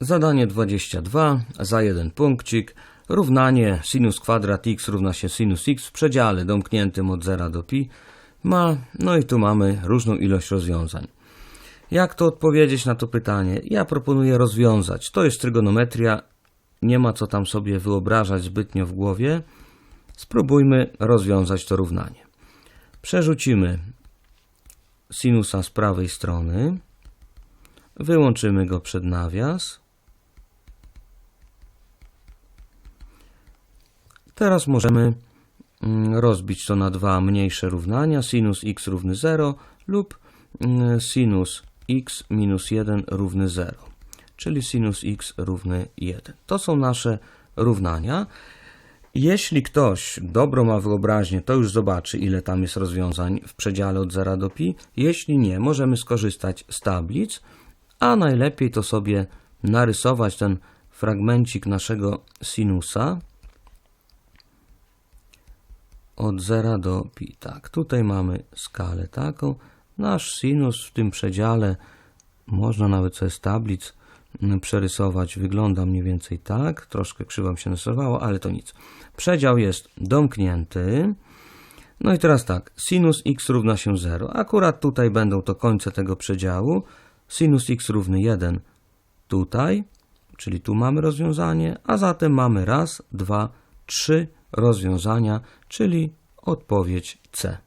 Zadanie 22 za jeden punkcik. Równanie sinus kwadrat x równa się sinus x w przedziale domkniętym od 0 do pi ma, no i tu mamy różną ilość rozwiązań. Jak to odpowiedzieć na to pytanie? Ja proponuję rozwiązać. To jest trygonometria, nie ma co tam sobie wyobrażać zbytnio w głowie. Spróbujmy rozwiązać to równanie. Przerzucimy sinusa z prawej strony, wyłączymy go przed nawias. Teraz możemy mm, rozbić to na dwa mniejsze równania, sinus x równy 0 lub mm, sinus x minus 1 równy 0, czyli sinus x równy 1. To są nasze równania. Jeśli ktoś dobro ma wyobraźnię, to już zobaczy, ile tam jest rozwiązań w przedziale od 0 do pi. Jeśli nie, możemy skorzystać z tablic, a najlepiej to sobie narysować ten fragmencik naszego sinusa od 0 do pi. Tak, tutaj mamy skalę taką. Nasz sinus w tym przedziale, można nawet sobie z tablic przerysować, wygląda mniej więcej tak. Troszkę krzywo się narysowało, ale to nic. Przedział jest domknięty. No i teraz tak, sinus x równa się 0. Akurat tutaj będą to końce tego przedziału. Sinus x równy 1 tutaj, czyli tu mamy rozwiązanie, a zatem mamy raz, dwa, trzy rozwiązania, czyli odpowiedź C.